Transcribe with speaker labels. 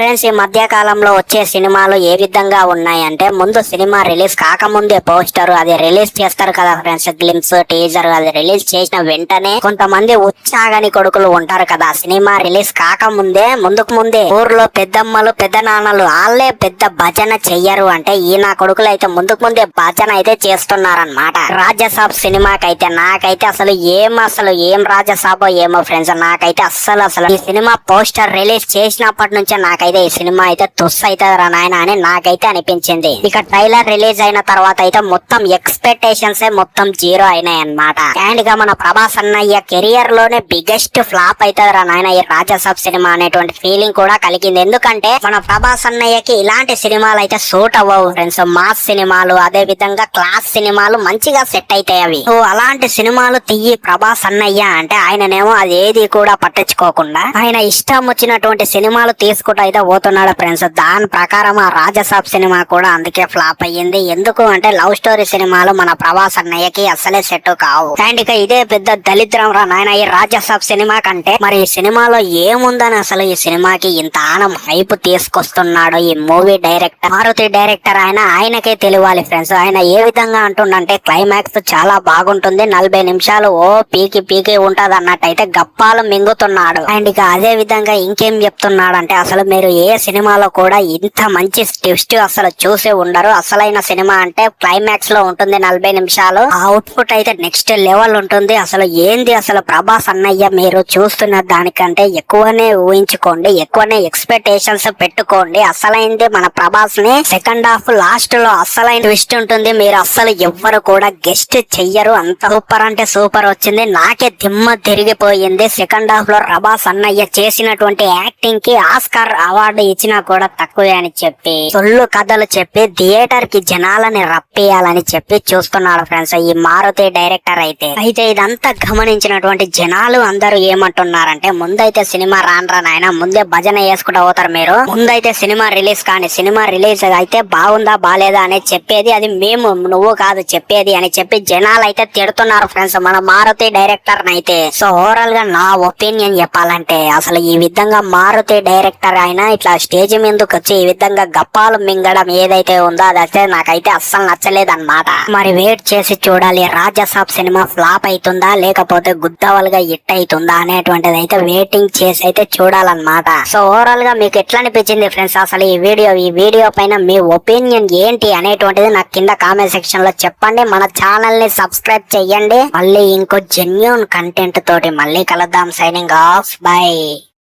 Speaker 1: Friends ఈ మధ్య కాలంలో వచ్చే సినిమాలు ఏ విధంగా ఉన్నాయంటే ముందు సినిమా రిలీజ్ కాకముందే పోస్టర్ అది రిలీజ్ చేస్తారు కదా ఫ్రెండ్స్ గ్లిమ్స్ టీజర్ అది రిలీజ్ చేసిన వెంటనే కొంతమంది ఉత్సాగని కొడుకులు ఉంటారు కదా. సినిమా రిలీజ్ కాకముందే ముందుకు ముందే ఊర్లో పెద్దమ్మలు పెద్ద నాన్నలు వాళ్ళే పెద్ద భజన చెయ్యరు అంటే ఈ నా కొడుకులు అయితే ముందుకు ముందే భజన అయితే చేస్తున్నారన్నమాట. రాజ్యసాబ్ సినిమాకైతే నాకైతే అసలు ఏం అసలు ఏం రాజ్యసాబో ఏమో ఫ్రెండ్స్ నాకైతే అస్సలు అసలు ఈ సినిమా పోస్టర్ రిలీజ్ చేసినప్పటి నుంచే నాకైతే ఈ సినిమా అయితే తుస్ అవుతుందిరా నాయన అని నాకైతే అనిపించింది. ఇక ట్రైలర్ రిలీజ్ అయిన తర్వాత అయితే మొత్తం ఎక్స్పెక్టేషన్స్ మొత్తం జీరో అయినాయి అన్నమాట అండ్ ఇక మన ప్రభాస్ అన్నయ్య కెరియర్లోనే బిగ్గెస్ట్ ఫ్లాప్ అవుతుందిరా నాయన ఈ రాజసాబ్ సినిమా అనేటువంటి ఫీలింగ్ కూడా కలిగింది. ఎందుకంటే మన ప్రభాస్ అన్నయ్యకి ఇలాంటి సినిమాలు అయితే సూట్ అవ్వవు. ఫ్రెండ్స్ మాస్ సినిమాలు అదే విధంగా క్లాస్ సినిమాలు మంచిగా సెట్ అవుతాయి అవి. సో అలాంటి సినిమాలు తీయి ప్రభాస్ అన్నయ్య అంటే ఆయననేమో అది ఏది కూడా పట్టించుకోకుండా ఆయన ఇష్టం వచ్చినటువంటి సినిమాలు తీసుకుంటూ అయితే పోతున్నాడు ఫ్రెండ్స్? దాని ప్రకారం ఆ రాజసాబ్ సినిమా కూడా అందుకే ఫ్లాప్ అయ్యింది. ఎందుకు అంటే లవ్ స్టోరీ సినిమాలు మన ప్రభాస్ అన్నయ్యకి అసలే సెట్ కావు. అండ్ ఇక ఇదే పెద్ద దళిద్రం రా నాయన ఈ రాజసాబ్ సినిమా కంటే మరి ఈ సినిమాలో ఏముందని అసలు ఈ సినిమాకి ఇంత ఆనం హైప్ తీసుకొస్తున్నాడు ఈ మూవీ డైరెక్టర్. మారుతి డైరెక్టర్ ఆయన ఆయనకే తెలియాలి ఫ్రెండ్స్. ఆయన ఏ విధంగా అంటుండంటే క్లైమాక్స్ చాలా బాగుంటుంది. నలభై నిమిషాలు ఓ పీకి పీకి ఉంటది అన్నట్టయితే గప్పాలు మింగుతున్నాడు. అండ్ ఇక అదే విధంగా ఇంకేం చెప్తున్నాడు అంటే అసలు మీరు ఏ సినిమాలో కూడా ఇంత మంచి ట్విస్ట్ అసలు చూసే ఉండరు. అసలైన సినిమా అంటే క్లైమాక్స్లో ఉంటుంది నలభై నిమిషాలు. ఆ అవుట్పుట్ అయితే నెక్స్ట్ లెవెల్ ఉంటుంది. అసలు ఏంది అసలు ప్రభాస్ అన్నయ్య మీరు చూస్తున్న దానికంటే ఎక్కువనే ఊహించుకోండి. ఎక్కువనే ఎక్స్పెక్టేషన్స్ పెట్టుకోండి. అసలైంది మన ప్రభాస్ని సెకండ్ హాఫ్ లాస్ట్లో అసలైన ట్విస్ట్ ఉంటుంది. మీరు అసలు ఎవ్వరు కూడా గెస్ట్ చెయ్యరు. అంత సూపర్ అంటే సూపర్ వచ్చింది. నాకే దిమ్మ తిరిగిపోయింది. సెకండ్ హాఫ్లో ప్రభాస్ అన్నయ్య చేసినటువంటి యాక్టింగ్కి ఆస్కార్ అవార్డు ఇచ్చినా కూడా తక్కువే అని చెప్పి సొల్లు కథలు చెప్పి థియేటర్కి జనాలని రప్పియాలని చెప్పి చూస్తున్నాడు ఫ్రెండ్స్. ఈ మారుతి డైరెక్టర్ అయితే అయితే ఇదంతా గమనించినటువంటి జనాలు అందరూ ఏమంటున్నారంటే ముందైతే సినిమా రాన్రా నాయన ముందే భజన వేసుకుంటూ పోతారు మీరు. ముందైతే సినిమా రిలీజ్ కానీ సినిమా రిలీజ్ అయితే బాగుందా బాలేదా అనేది చెప్పేది అది మేము నువ్వు కాదు చెప్పేది అని చెప్పి జనాలు అయితే తిడుతున్నారు ఫ్రెండ్స్. మన మారుతి డైరెక్టర్ అయితే సో ఓవరాల్గా నా ఒపీనియన్ చెప్పాలంటే అసలు ఈ విధంగా మారుతి డైరెక్టర్ అయినా ఇట్లా స్టేజ్ మీదకి వచ్చి ఈ విధంగా గప్పాలు మింగడం ఏదైతే ఉందో అదైతే నాకైతే అస్సలు నచ్చలేదు అనమాట మరి వెయిట్ చేసి చూడాలి రాజసాబ్ సినిమా ఫ్లాప్ అవుతుందా లేకపోతే గుద్దవలుగా హిట్ అవుతుందా అనేటువంటిది అయితే వెయిటింగ్ చేసి అయితే చూడాలన్నమాట. సో ఓవరాల్గా మీకు ఎట్లా అనిపించింది ఫ్రెండ్స్ అసలు ఈ వీడియో ఈ వీడియో పైన మీ ఒపీనియన్ ఏంటి అనేటువంటిది నాకు కింద కామెంట్ సెక్షన్లో చెప్పండి. మన ఛానల్ని సబ్స్క్రైబ్ చెయ్యండి. మళ్ళీ ఇంకో జెన్యున్ కంటెంట్ తోటి మళ్ళీ కలుద్దాం. Signing off by